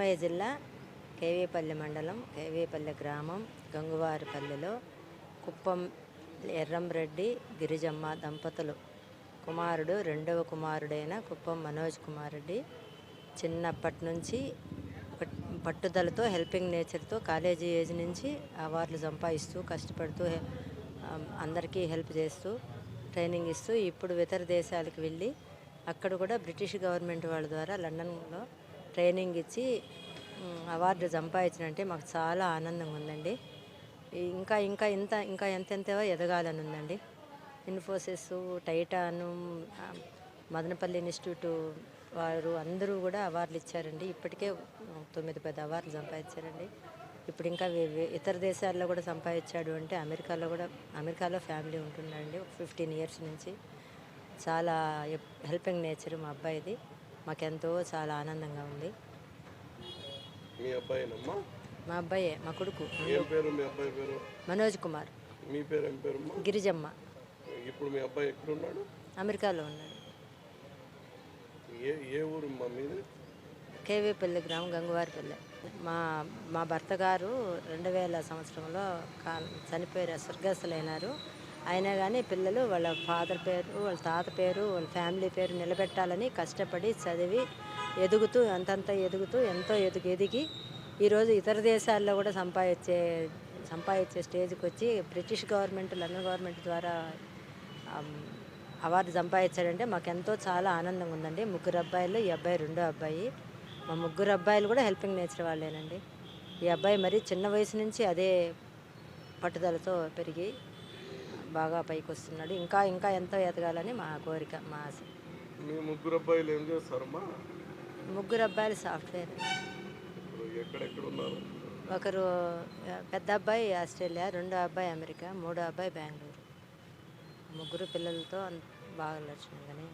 అన్నమయ్య జిల్లా కేవీపల్లి మండలం కేవీపల్లి గ్రామం గంగువారిపల్లిలో కుప్పం ఎర్రంరెడ్డి గిరిజమ్మ దంపతులు కుమారుడు రెండవ కుమారుడైన కుప్పం మనోజ్ కుమార్ రెడ్డి చిన్నప్పటి నుంచి పట్టుదలతో హెల్పింగ్ నేచర్తో కాలేజీ ఏజ్ నుంచి అవార్డులు సంపాదిస్తూ కష్టపడుతూ అందరికీ హెల్ప్ చేస్తూ ట్రైనింగ్ ఇస్తూ ఇప్పుడు ఇతర దేశాలకు వెళ్ళి అక్కడ కూడా బ్రిటిష్ గవర్నమెంట్ వాళ్ళ ద్వారా లండన్లో ట్రైనింగ్ ఇచ్చి అవార్డు సంపాదించినంటే మాకు చాలా ఆనందంగా ఉందండి. ఇంకా ఇంకా ఇంత ఇంకా ఎంతెంతో ఎదగాలని ఉందండి. ఇన్ఫోసిస్ టైటాను మదనపల్లి ఇన్స్టిట్యూట్ వారు అందరూ కూడా అవార్డులు ఇచ్చారండి. ఇప్పటికే తొమ్మిది పది అవార్డులు సంపాదించారండి. ఇప్పుడు ఇంకా వే- ఇతర దేశాల్లో కూడా సంపాదించాడు అంటే అమెరికాలో కూడా అమెరికాలో ఫ్యామిలీ ఉంటున్నాడండి ఫిఫ్టీన్ ఇయర్స్ నుంచి చాలా హెల్పింగ్ నేచర్ మా అబ్బాయిది. మాకెంతో చాలా ఆనందంగా ఉంది. మీ అబ్బాయినమ్మా? మా అబ్బాయే మా కొడుకు. ఏం పేరు మీ అబ్బాయి పేరు? మనోజ్ కుమార్. మీ పేరు ఏం పేరమ్మా? గిరిజమ్మ. ఇప్పుడు మీ అబ్బాయి ఎక్కడున్నాడు? అమెరికాలో ఉన్నాడు. ఏ ఏ ఊరు మా మీది? కేవీపల్లి గ్రామం గంగువారిపల్లి. మా మా భర్త గారు రెండు వేల సంవత్సరంలో చనిపోయారు స్వర్గస్థులైనారు. అయినా కానీ పిల్లలు వాళ్ళ ఫాదర్ పేరు వాళ్ళ తాత పేరు వాళ్ళ ఫ్యామిలీ పేరు నిలబెట్టాలని కష్టపడి చదివి ఎదుగుతూ అంతంత ఎదుగుతూ ఎంతో ఎదుగు ఎదిగి ఈరోజు ఇతర దేశాల్లో కూడా సంపాదించే సంపాదించే స్టేజ్కి వచ్చి బ్రిటిష్ గవర్నమెంట్ లండన్ గవర్నమెంట్ ద్వారా అవార్డు సంపాదించాడంటే మాకు ఎంతో చాలా ఆనందంగా ఉందండి. ముగ్గురు అబ్బాయిలు ఈ అబ్బాయి రెండో అబ్బాయి. మా ముగ్గురు అబ్బాయిలు కూడా హెల్పింగ్ నేచర్ వాళ్ళేనండి. ఈ అబ్బాయి మరి చిన్న వయసు నుంచి అదే పట్టుదలతో పెరిగి బాగా పైకి వస్తున్నాడు ఇంకా ఇంకా ఎంతో ఎదగాలని మా కోరిక మా ఆశ. మీ ముగ్గురు అబ్బాయిలు ఏం చేస్తారమ్మా? ముగ్గురు అబ్బాయిలు సాఫ్ట్వేర్. ఇప్పుడు ఎక్కడెక్కడ ఉన్నారు? ఒకరు పెద్ద అబ్బాయి ఆస్ట్రేలియా రెండో అబ్బాయి అమెరికా మూడో అబ్బాయి బెంగళూరు. ముగ్గురు పిల్లలతో బాగా కానీ.